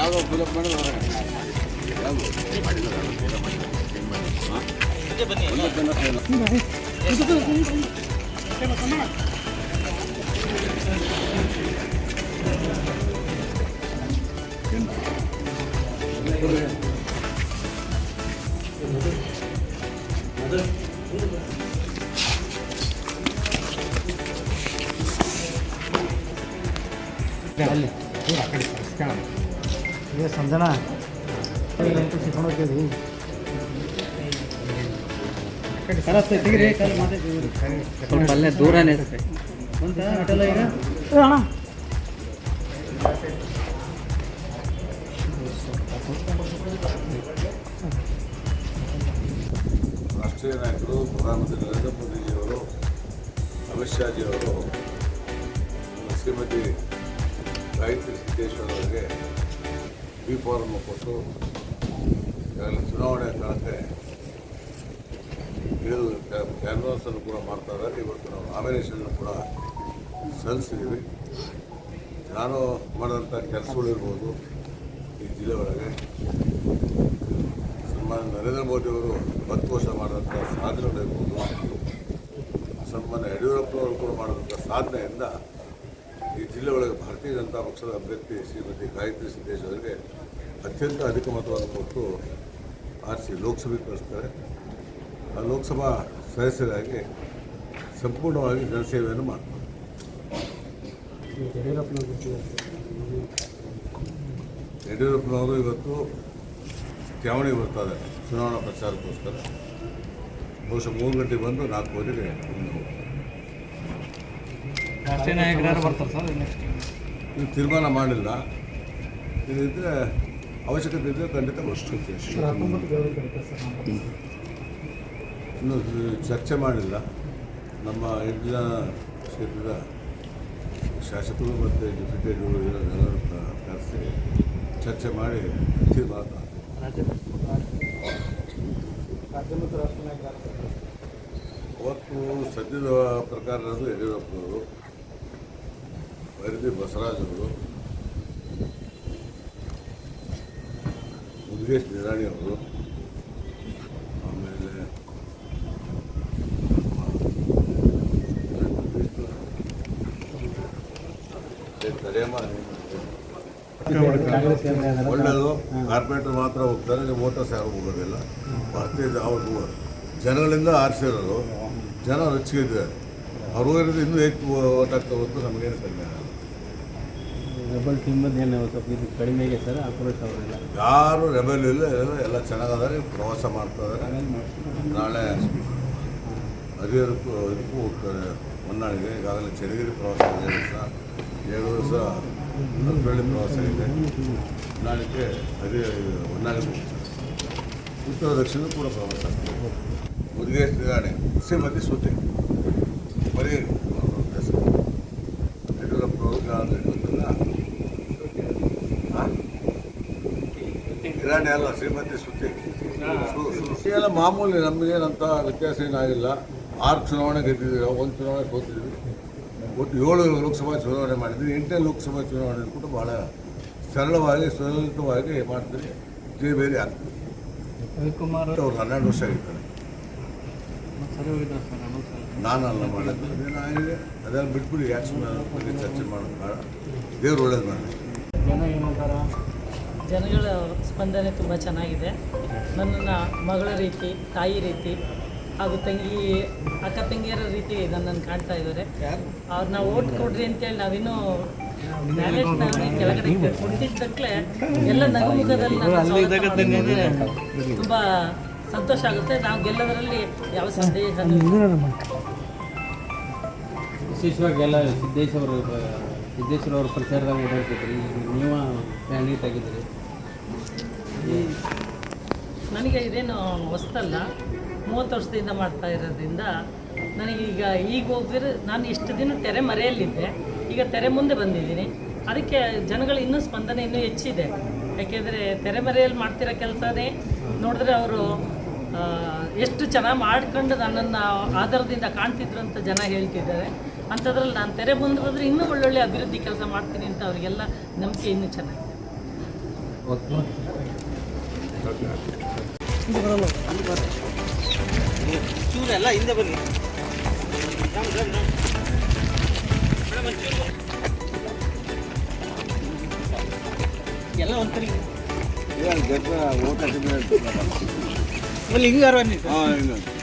ಯಾವಾಗ ಫಿಲಪ್ ಮಾಡಿ ಯಾವುದು ಮಾಡಿಲ್ಲ ನಾನು ಏ ಸಂಜನಾ. ಸಿಕ್ಕೊಂಡು ಹೋಗ್ತೀವಿ ಸ್ವಲ್ಪ ಅಲ್ಲೇ ದೂರನೇ ಅಣ್ಣ. ರಾಷ್ಟ್ರೀಯ ನಾಯಕರು ಪ್ರಧಾನಮಂತ್ರಿ ನರೇಂದ್ರ ಮೋದಿಜಿಯವರು ಅಮಿತ್ ಶಾಜಿಯವರು ಶ್ರೀಮತಿ ಗಾಯತ್ರಿ ಸಿದ್ದೇಶ್ವರ ಅವರಿಗೆ ಬಿ ಫಾರಮ್ ಕೊಟ್ಟು ಚುನಾವಣೆ ಕಾಲಕ್ಕೆ ಕ್ಯಾನ್ವಾಸ್ ಅನ್ನು ಕೂಡ ಮಾಡ್ತಾ ಇದ್ದಾರೆ. ಇವತ್ತು ನಾವು ನಾಮಿನೇಷನ್ ಕೂಡ ಸಲ್ಲಿಸಿದ್ದೀವಿ. ನಾನು ಮಾಡಿದಂಥ ಕೆಲಸಗಳಿರ್ಬೋದು ಈ ಜಿಲ್ಲೆ ಒಳಗೆ. ಸನ್ಮಾನ್ಯ ನರೇಂದ್ರ ಮೋದಿಯವರು ಹತ್ತು ವರ್ಷ ಮಾಡಿದಂಥ ಸಾಧನೆಗಳಿರ್ಬೋದು ಸನ್ಮಾನ್ಯ ಯಡಿಯೂರಪ್ಪನವರು ಕೂಡ ಮಾಡಿದಂಥ ಸಾಧನೆಯಿಂದ ಈ ಜಿಲ್ಲೆ ಒಳಗೆ ಭಾರತೀಯ ಜನತಾ ಪಕ್ಷದ ಅಭ್ಯರ್ಥಿ ಶ್ರೀಮತಿ ಗಾಯತ್ರಿ ಸಿದ್ದೇಶ್ ಅವರಿಗೆ ಅತ್ಯಂತ ಅಧಿಕ ಮತವನ್ನು ಕೊಟ್ಟು ಆರಿಸಿ ಲೋಕಸಭೆಗೆ ಕಳಿಸ್ತಾರೆ. ಆ ಲೋಕಸಭಾ ಸದಸ್ಯರಾಗಿ ಸಂಪೂರ್ಣವಾಗಿ ಜನಸೇವೆಯನ್ನು ಮಾಡ್ತಾರೆ. ಯಡಿಯೂರಪ್ಪನವರು ಇವತ್ತು ತ್ಯಾವಣಿ ಬರ್ತಾ ಇದ್ದಾರೆ. ಚುನಾವಣಾ ಪ್ರಚಾರಕ್ಕೋಸ್ಕರ. ಬಹುಶಃ ಮೂರು ಗಂಟೆಗೆ ಬಂದು ನಾಲ್ಕು ಇನ್ನು ರಾಷ್ಟ್ರೀಯ ನಾಯಕರು ಯಾರು ಬರ್ತಾರೆ ಸರ್ ನೆಕ್ಸ್ಟ್ ಇನ್ನು ತೀರ್ಮಾನ ಮಾಡಿಲ್ಲ. ಇದ್ರೆ ಅವಶ್ಯಕತೆ ಇದ್ದರೆ ಖಂಡಿತ ಅಷ್ಟು ಇನ್ನೂ ಚರ್ಚೆ ಮಾಡಿಲ್ಲ. ನಮ್ಮ ಐದು ಜನ ಕ್ಷೇತ್ರದ ಶಾಸಕರು ಮತ್ತು ಡೆಪ್ಯೂಟೇಗಳು ಎಲ್ಲರೂ ಕರೆಸಿ ಚರ್ಚೆ ಮಾಡಿ ತೀರ್ಮಾನ ಅವತ್ತು ಸದ್ಯದ ಪ್ರಕಾರ ಯಡಿಯೂರಪ್ಪನವರು ವೈರದಿ ಬಸವರಾಜ್ ಅವರು ಮುರುಗೇಶ್ ನಿರಾಣಿ ಅವರು, ಆಮೇಲೆ ಒಳ್ಳೆಯದು ಕಾರ್ಪೊರೇಟರ್ ಮಾತ್ರ ಹೋಗ್ತಾರೆ ನೀವು ವೋಟರ್ಸ್ ಯಾರು ಹೋಗೋದಿಲ್ಲ. ಭಾರತೀಯ ಅವ್ರು ಜನಗಳಿಂದ ಆರಿಸಿರೋದು. ಜನ ರೊಚ್ಚಿಗಿದ್ದಾರೆ ಅವ್ರು ಹೋಗಿರೋದು ಇನ್ನೂ ಹೆಚ್ಚು ಓದಾಗ್ತಾ ಹೊತ್ತು ನಮಗೇನು ಕಡಿಮೆ ಆಗಲ್ಲ. ಡಬಲ್ ಟೀಮ್ ಏನು ಸ್ವಲ್ಪ ಇದು ಕಡಿಮೆ ಆಗಿದೆ ಸರ್ ಆಕ್ರೋಶ ಅವರೆಲ್ಲ? ಯಾರು ರೆಬಲ್ ಇಲ್ಲ ಎಲ್ಲ ಎಲ್ಲ ಚೆನ್ನಾಗದಾರೆ ಪ್ರವಾಸ ಮಾಡ್ತಾ ಇದ್ದಾರೆ ನಾಳೆ ಹರಿಹರಕ್ಕೂ ಇದಕ್ಕೂ ಹೋಗ್ತಾರೆ ಹೊನ್ನಾಳಿಗೆ. ಈಗಾಗಲೇ ಚಳಿಗಿರಿ ಪ್ರವಾಸ ಇದೆ ದಿವಸ ಏಳು ದಿವಸ ಹರಪಳ್ಳಿ ಪ್ರವಾಸ ಇದೆ. ಹೊನ್ನಾಳಿಗೆ ಹರಿ ಹೊನ್ನಾಳಿಗೆ ಹೋಗ್ತಾರೆ. ಉತ್ತರ ದಕ್ಷಿಣ ಕೂಡ ಪ್ರವಾಸ ಮುರುಗೇಶ್ ನಿರಾಣಿ ಶ್ರೀಮತಿ ಸುದ್ದಿ ಬರೀ ಅಲ್ಲ ಶ್ರೀಮತಿ ಸು- ಶ್ರುತಿ ಎಲ್ಲ ಮಾಮೂಲಿ ನಮಗೇನಂತ ವ್ಯತ್ಯಾಸ ಏನಾಗಿಲ್ಲ ಆರು ಚುನಾವಣೆ ಗೆದ್ದಿದ್ದೀವಿ ಒಂದು ಚುನಾವಣೆ ಸೋತಿದ್ವಿ ಒಟ್ಟು ಏಳು ಲೋಕಸಭಾ ಚುನಾವಣೆ ಮಾಡಿದ್ವಿ ಎಂಟನೇ ಲೋಕಸಭಾ ಚುನಾವಣೆ ಕೂಡ ಭಾಳ ಸರಳವಾಗಿ ಸುಲಲಿತವಾಗಿ ಮಾಡ್ತೀವಿ ಜೇ ಬೇರೆ ಆಗ್ತದೆ. ರವಿಕುಮಾರ್ ಅವ್ರು ಹನ್ನೆರಡು ವರ್ಷ ಆಗಿದ್ದಾರೆ. ನಾನಲ್ಲ ಮಾಡೋದು. ಅದೇನಾಗಿದೆ ಅದೆಲ್ಲ ಬಿಟ್ಬಿಡಿ ಯಾಕೆ ಬಗ್ಗೆ ಚರ್ಚೆ ಮಾಡೋದು ಬೇಡ. ದೇವ್ರು ಒಳ್ಳೇದು ಮಾಡಿ ಜನ ಏನಂತಾರ ಜನಗಳ ಸ್ಪಂದನೆ ತುಂಬ ಚೆನ್ನಾಗಿದೆ. ನನ್ನನ್ನು ಮಗಳ ರೀತಿ ತಾಯಿ ರೀತಿ ಹಾಗೂ ತಂಗಿ ಅಕ್ಕ ತಂಗಿಯರ ರೀತಿ ನನ್ನನ್ನು ಕಾಣ್ತಾ ಇದ್ದಾರೆ. ಅವ್ರನ್ನ ಓಟ್ ಕೊಡ್ರಿ ಅಂತೇಳಿ ನಾವಿನ್ನೂ ಬ್ಯಾಲೆಟ್ನಲ್ಲಿ ಕೆಳಗಡೆ ಕುಳಿತಿದ್ದಕ್ಕಲೇ ಎಲ್ಲ ನಗು ಮುಖದಲ್ಲಿ ತುಂಬಾ ಮಾಡಿದ್ರು. ತುಂಬ ಸಂತೋಷ ಆಗುತ್ತೆ. ನಾವು ಗೆಲ್ಲೋದ್ರಲ್ಲಿ ಯಾವ ಸಂದೇಹ ವಿಶೇಷವಾಗಿ ಎಲ್ಲ ಸಿದ್ದೇಶ್ವರ ಸಿದ್ದೇಶ್ವರ ಅವ್ರ ಪ್ರಚಾರದಾಗ ಓಡಾಡ್ತಿದ್ರಿ. ನೀವು ಕ್ಯಾಂಡಿಡೇಟ್ ಆಗಿದ್ದೀರಿ ನನಗೆ ಇದೇನು ಹೊಸ್ತಲ್ಲ. ಮೂವತ್ತು ವರ್ಷದಿಂದ ಮಾಡ್ತಾ ಇರೋದ್ರಿಂದ ನನಗೀಗ ಈಗ ಹೋಗಿದ್ರೆ ನಾನು ಇಷ್ಟು ದಿನ ತೆರೆ ಮರೆಯಲ್ಲಿದ್ದೆ. ಈಗ ತೆರೆ ಮುಂದೆ ಬಂದಿದ್ದೀನಿ. ಅದಕ್ಕೆ ಜನಗಳು ಇನ್ನೂ ಸ್ಪಂದನೆ ಇನ್ನೂ ಹೆಚ್ಚಿದೆ. ಯಾಕೆಂದರೆ ತೆರೆಮರೆಯಲ್ಲಿ ಮಾಡ್ತಿರೋ ಕೆಲಸನೇ ನೋಡಿದ್ರೆ ಅವರು ಎಷ್ಟು ಚೆನ್ನಾಗಿ ಮಾಡ್ಕೊಂಡು ನನ್ನನ್ನು ಆಧಾರದಿಂದ ಕಾಣ್ತಿದ್ರು ಅಂತ ಜನ ಹೇಳ್ತಿದ್ದಾರೆ. ಅಂಥದ್ರಲ್ಲಿ ನಾನು ತೆರೆ ಬಂದ್ರೆ ಇನ್ನೂ ಒಳ್ಳೊಳ್ಳೆ ಅಭಿವೃದ್ಧಿ ಕೆಲಸ ಮಾಡ್ತೀನಿ ಅಂತ ಅವರಿಗೆಲ್ಲ ನಂಬಿಕೆ ಇನ್ನೂ ಚೆನ್ನಾಗಿದೆ. ಎಲ್ಲ ಹಿಂದೆ ಬನ್ನಿ. ಎಲ್ಲ ಒಂದ್ಸರಿ ಓಟ ¿Qué es eso?